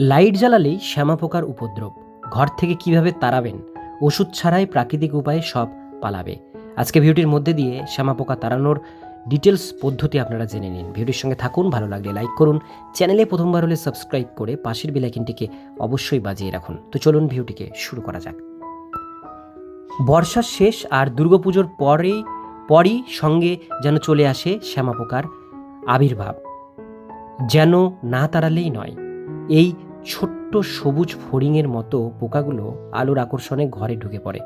Light জ্বালালেই শ্যামা পোকার উপদ্রব। ঘর থেকে কীভাবে তাড়াবেন? ওষুধ ছাড়াই প্রাকৃতিক উপায়ে সব পালাবে। আজকে ভিডিওটির মধ্যে দিয়ে শ্যামা পোকা তাড়ানোর ডিটেলস পদ্ধতি আপনারা জেনে নিন। ভিডিওর সঙ্গে থাকুন, ভালো লাগলে লাইক করুন। চ্যানেলে প্রথমবার হলে সাবস্ক্রাইব করে পাশের বেলাইকিনটিকে অবশ্যই বাজিয়ে রাখুন। তো চলুন ভিডিওটিকে শুরু করা যাক। বর্ষার শেষ আর দুর্গাপুজোর পরেই, পরই সঙ্গে যেন চলে আসে শ্যামা পোকার আবির্ভাব। যেন না তাড়ালেই নয়। এই ছোট্ট সবুজ ফড়িংয়ের মতো পোকাগুলো আলোর আকর্ষণে ঘরে ঢুকে পড়ে,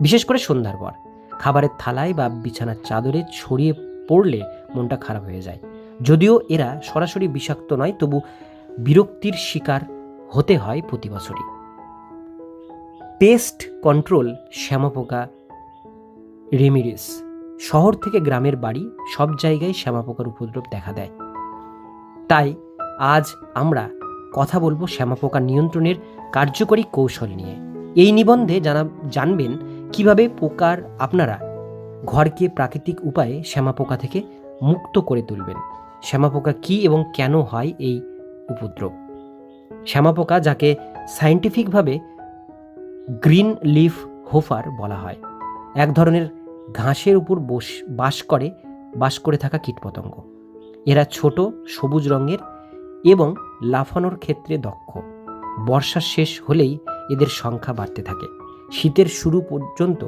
বিশেষ করে সন্ধ্যার পর। খাবারের থালায় বা বিছানার চাদরে ছড়িয়ে পড়লে মনটা খারাপ হয়ে যায়। যদিও এরা সরাসরি বিষাক্ত নয়, তবু বিরক্তির শিকার হতে হয় প্রতি বছরই। পেস্ট কন্ট্রোল শ্যামাপোকা রেমিডিস শহর থেকে গ্রামের বাড়ি সব জায়গায় শ্যামাপোকার উপদ্রব দেখা দেয়। তাই আজ আমরা কথা বলব শ্যামাপোকা নিয়ন্ত্রণের কার্যকরী কৌশল নিয়ে। এই নিবন্ধে জানা জানবেন কীভাবে পোকার আপনারা ঘরকে প্রাকৃতিক উপায়ে শ্যামাপোকা থেকে মুক্ত করে তুলবেন। শ্যামাপোকা কি এবং কেন হয় এই উপদ্রব? শ্যামাপোকা যাকে সায়েন্টিফিকভাবে গ্রিন লিফ হোফার বলা হয়, এক ধরনের ঘাসের উপর বস, বাস করে বাস করে থাকা কীটপতঙ্গ। এরা ছোট, সবুজ রঙের এবং লাফানোর ক্ষেত্রে দক্ষ। বর্ষা শেষ হলেই এদের সংখ্যা বাড়তে থাকে। শীতের শুরু পর্যন্ত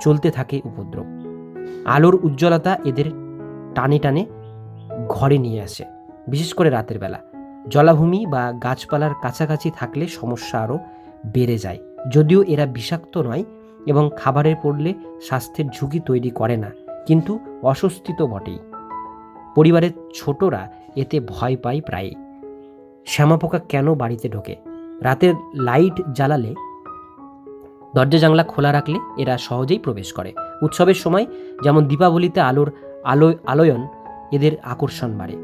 চলতে থাকে উপদ্রব। আলোর উজ্জ্বলতা এদের টানে টানে ঘরে নিয়ে আসে, বিশেষ করে রাতের বেলা। জলাভূমি বা গাছপালার কাছাকাছি থাকলে সমস্যা আরও বেড়ে যায়। যদিও এরা বিষাক্ত নয় এবং খাবারের পড়লে স্বাস্থ্যের ঝুঁকি তৈরি করে না, কিন্তু অস্বস্তি তো বটেই। পরিবারের ছোটরা এতে ভয় পায় প্রায়ই। শ্যামাপোকা কেন বাড়িতে ঢোকে? রাতের লাইট জ্বালালে, দরজা জানলা খোলা রাখলে এরা সহজেই প্রবেশ করে। উৎসবের সময় যেমন দীপাবলিতে আলোর আলো, আলোয়ন, এদের আকর্ষণ বাড়ে।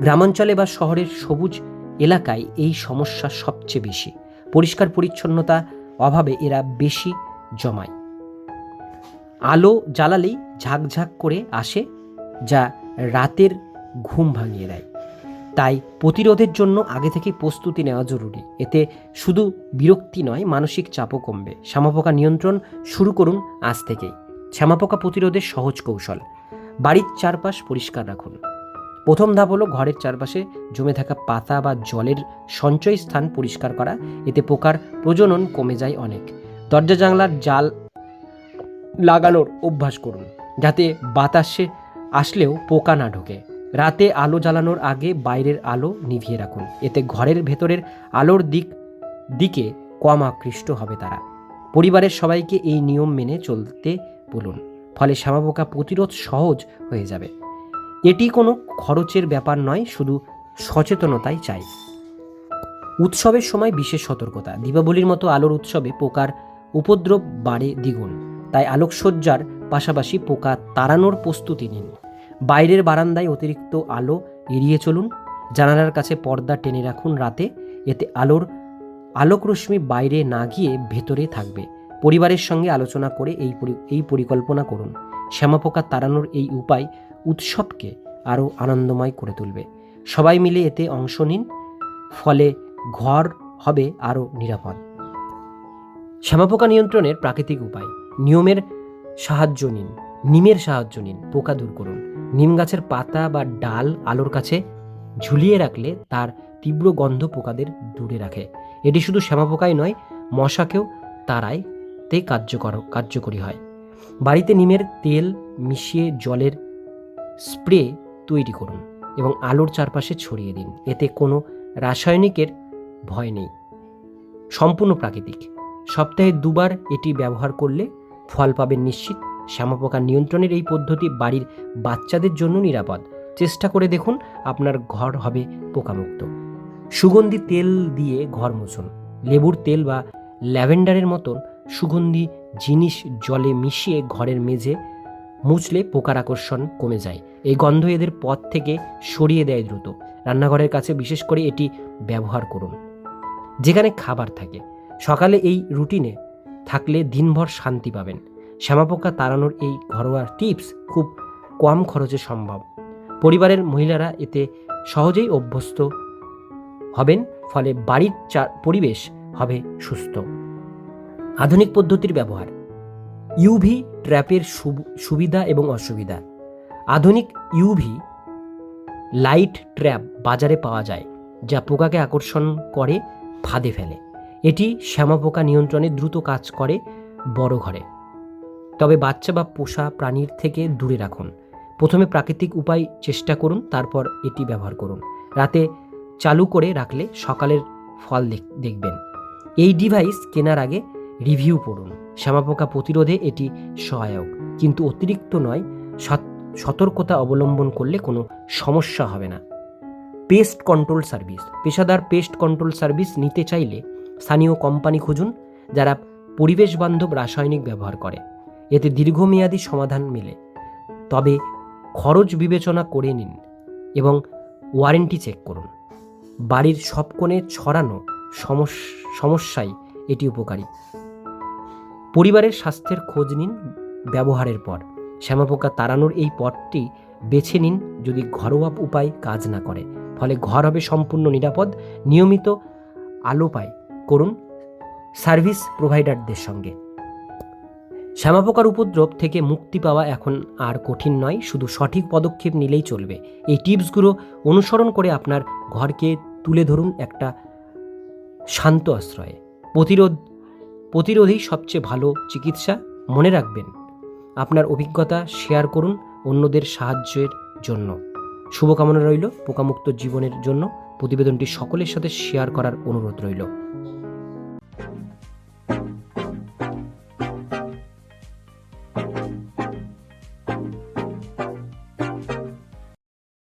গ্রামাঞ্চলে বা শহরের সবুজ এলাকায় এই সমস্যা সবচেয়ে বেশি। পরিষ্কার পরিচ্ছন্নতা অভাবে এরা বেশি জমায়। আলো জ্বালালেই ঝাঁকঝাঁক করে আসে, যা রাতের ঘুম ভাঙিয়ে দেয়। তাই প্রতিরোধের জন্য আগে থেকে প্রস্তুতি নেওয়া জরুরি। এতে শুধু বিরক্তি নয়, মানসিক চাপও কমবে। শ্যামাপোকা নিয়ন্ত্রণ শুরু করুন আজ থেকেই। শ্যামাপোকা প্রতিরোধের সহজ কৌশল। বাড়ির চারপাশ পরিষ্কার রাখুন। প্রথম ধাপ হলো ঘরের চারপাশে জমে থাকা পাতা বা জলের সঞ্চয় স্থান পরিষ্কার করা। এতে পোকার প্রজনন কমে যায় অনেক। দরজা জানলার জাল লাগানোর অভ্যাস করুন। যাতে বাতাসে আসলেও পোকা না ঢোকে। রাতে আলো জ্বালানোর আগে বাইরের আলো নিভিয়ে রাখুন। এতে ঘরের ভেতরের আলোর দিক, দিকে কম আকৃষ্ট হবে তারা। পরিবারের সবাইকে এই নিয়ম মেনে চলতে বলুন, ফলে শ্যামাপোকা প্রতিরোধ সহজ হয়ে যাবে। এটি কোনো খরচের ব্যাপার নয়, শুধু সচেতনতাই চাই। উৎসবের সময় বিশেষ সতর্কতা। দীপাবলির মতো আলোর উৎসবে পোকার উপদ্রব বাড়ে দ্বিগুণ। তাই আলোকসজ্জার পাশাপাশি পোকা তাড়ানোর প্রস্তুতি নিন। বাইরের বারান্দায় অতিরিক্ত আলো এড়িয়ে চলুন। জানালার কাছে পর্দা টেনে রাখুন রাতে। এতে আলোর আলোকরশ্মি বাইরে না গিয়ে ভেতরে থাকবে। পরিবারের সঙ্গে আলোচনা করে এই এই পরিকল্পনা করুন। শ্যামাপোকা তাড়ানোর এই উপায় উৎসবকে আরও আনন্দময় করে তুলবে। সবাই মিলে এতে অংশ নিন। ফলে ঘর হবে আরও নিরাপদ। শ্যামাপোকা নিয়ন্ত্রণের প্রাকৃতিক উপায়। নিয়মের সাহায্য নিন। নিমের সাহায্য নিন। পোকা দূর করুন। নিম গাছের পাতা বা ডাল আলোর কাছে ঝুলিয়ে রাখলে তার তীব্র গন্ধ পোকাদের দূরে রাখে। এটি শুধু শ্যামাপোকাই নয়, মশাকেও তারায় তে কার্যকর, কার্যকরী হয়। বাড়িতে নিমের তেল মিশিয়ে জলের স্প্রে তৈরি করুন এবং আলোর চারপাশে ছড়িয়ে দিন। এতে কোনো রাসায়নিকের ভয় নেই। সম্পূর্ণ প্রাকৃতিক। সপ্তাহে দুবার এটি ব্যবহার করলে ফল পাবেন নিশ্চিত। শ্যামাপোকা নিয়ন্ত্রণের এই পদ্ধতি বাড়ির বাচ্চাদের জন্য নিরাপদ। চেষ্টা করে দেখুন আপনার ঘর হবে পোকামুক্ত। সুগন্ধি তেল দিয়ে ঘর মুছুন। লেবুর তেল বা ল্যাভেন্ডারের মতন সুগন্ধি জিনিস জলে মিশিয়ে ঘরের মেঝে মুছলে পোকার আকর্ষণ কমে যায়। এই গন্ধ এদের পথ থেকে সরিয়ে দেয় দ্রুত। রান্নাঘরের কাছে বিশেষ করে এটি ব্যবহার করুন। যেখানে খাবার থাকে। সকালে এই রুটিনে থাকলে দিনভর শান্তি পাবেন। শ্যামাপোকা তাড়ানোর এই ঘরোয়া টিপস খুব কম খরচে সম্ভব। পরিবারের মহিলারা এতে সহজেই অভ্যস্ত হবেন, ফলে বাড়ির পরিবেশ হবে সুস্থ। আধুনিক পদ্ধতির ব্যবহার। ইউভি ট্র্যাপের সুব- সুবিধা এবং অসুবিধা। আধুনিক ইউভি লাইট ট্র্যাপ বাজারে পাওয়া যায়, যা পোকাকে আকর্ষণ করে ফাঁদে ফেলে। এটি শ্যামা পোকা নিয়ন্ত্রণে দ্রুত কাজ করে বড় ঘরে। তবে বাচ্চা বা পোষা প্রাণীর থেকে দূরে রাখুন। প্রথমে প্রাকৃতিক উপায় চেষ্টা করুন, তারপর এটি ব্যবহার করুন। রাতে চালু করে রাখলে সকালের ফল দেখ- দেখবেন। এই ডিভাইস কেনার আগে রিভিউ পড়ুন। শ্যামাপোকা প্রতিরোধে এটি সহায়ক। কিন্তু অতিরিক্ত নয়, সত- সতর্কতা অবলম্বন করলে কোনো সমস্যা হবে না। পেস্ট কন্ট্রোল সার্ভিস পেশাদার পেস্ট কন্ট্রোল সার্ভিস নিতে চাইলে স্থানীয় কোম্পানি খুঁজুন, যারা পরিবেশ বান্ধব রাসায়নিক ব্যবহার করে। এতে দীর্ঘমেয়াদী সমাধান মেলে। তবে খরচ বিবেচনা করে নিন এবং ওয়ারেন্টি চেক করুন। বাড়ির সব কোণে ছড়ানো সমস- সমস্যায় এটি উপকারী। পরিবারের স্বাস্থ্যের খোঁজ নিন ব্যবহারের পর। শ্যামাপোকা তাড়ানোর এই পথটি বেছে নিন যদি ঘরোয়া উপায় কাজ না করে। ফলে ঘর হবে সম্পূর্ণ নিরাপদ, নিয়মিত আলো পায় করুন সার্ভিস প্রোভাইডারদের সঙ্গে। শ্যামাপোকার উপদ্রব থেকে মুক্তি পাওয়া এখন আর কঠিন নয়, শুধু সঠিক পদক্ষেপ নিলেই চলবে। এই টিপসগুলো অনুসরণ করে আপনার ঘরকে তুলে ধরুন একটা শান্ত আশ্রয়ে। প্রতিরোধ, প্রতিরোধই সবচেয়ে ভালো চিকিৎসা, মনে রাখবেন। আপনার অভিজ্ঞতা শেয়ার করুন অন্যদের সাহায্যের জন্য। শুভকামনা রইল পোকামুক্ত জীবনের জন্য। প্রতিবেদনটি সকলের সাথে শেয়ার করার অনুরোধ রইল।